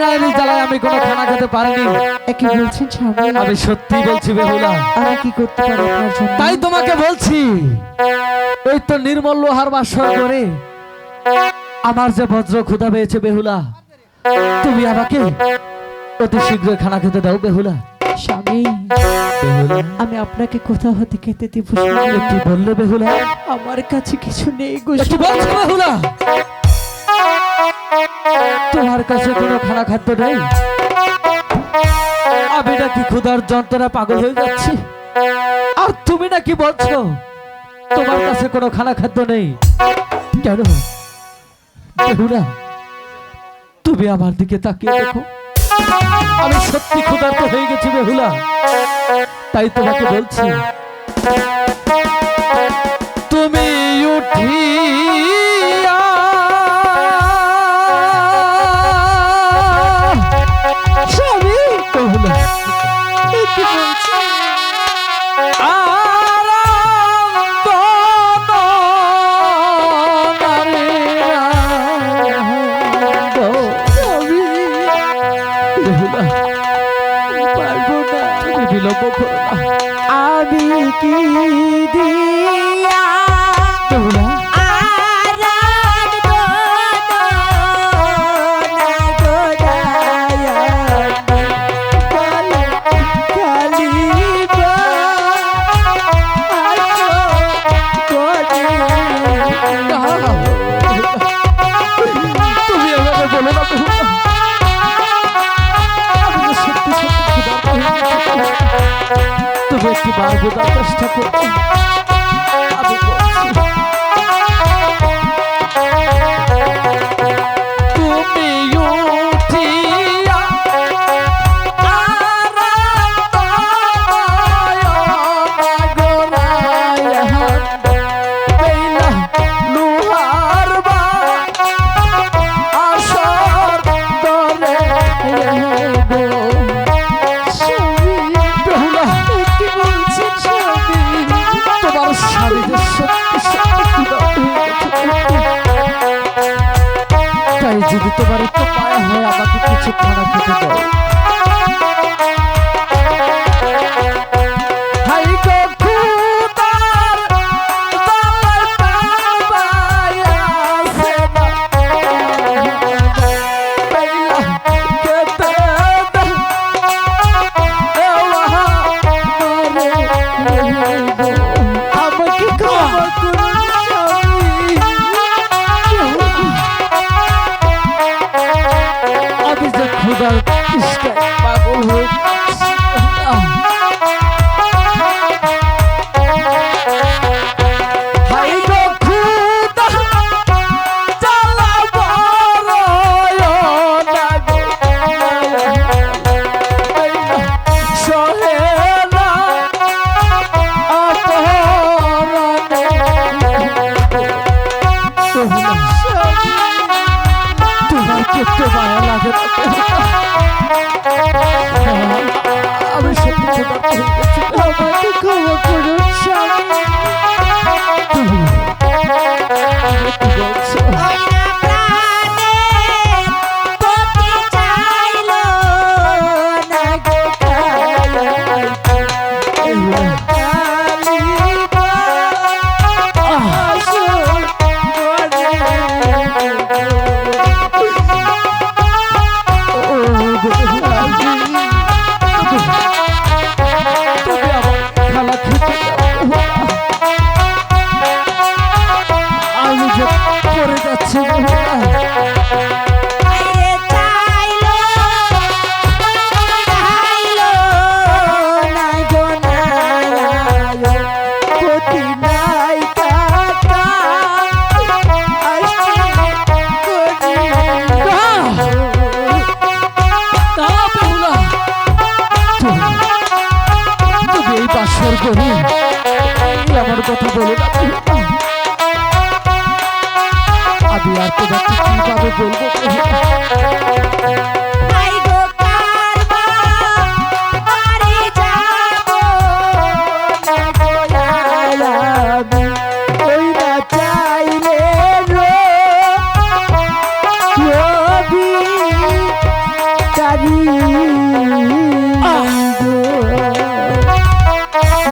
ডাইনাইনি জ্বালায় আমি কোনো খানা খেতে পারিনি। কি বলছেন স্বামী? আমি সত্যি বলছি বেহুলা। আমি কি করতে পারি আপনার জন্য? তাই তোমাকে বলছি। এই তো নির্মল লোহার বাসর করে। আমার যে বজ্র ক্ষুধা পেয়েছে বেহুলা তুমি আমাকে অতি শীঘ্র খানা খেতে দাও বেহুলা। স্বামী আমি আপনাকে কোথাও হতে খেতে দিব কি বললে বেহুলা? আমার কাছে কিছু নেই গো বেহুলা। কাছে কোনো খানা খাদ্য নেই? আমি নাকি ক্ষুধার যন্ত্রণা পাগল হয়ে যাচ্ছি। আর তুমি নাকি বলছো, তোমার কাছে কোনো খানা খাদ্য নেই? কেন? বেহুলা, তুমি আমার দিকে তাকিয়ে দেখো। আমি সত্যি ক্ষুধার্ত হয়ে গেছি বেহুলা। তাই তোমাকে বলছি পারব না। বিলম্ব করো না আমি কি দিয়া তুমি স্বামীদের সত্যি সত্যি তাই যদি তোমার তৃষ্ণায় পাগল হয়ে কথা বলে আমি আর তোমাকে কীভাবে বলব?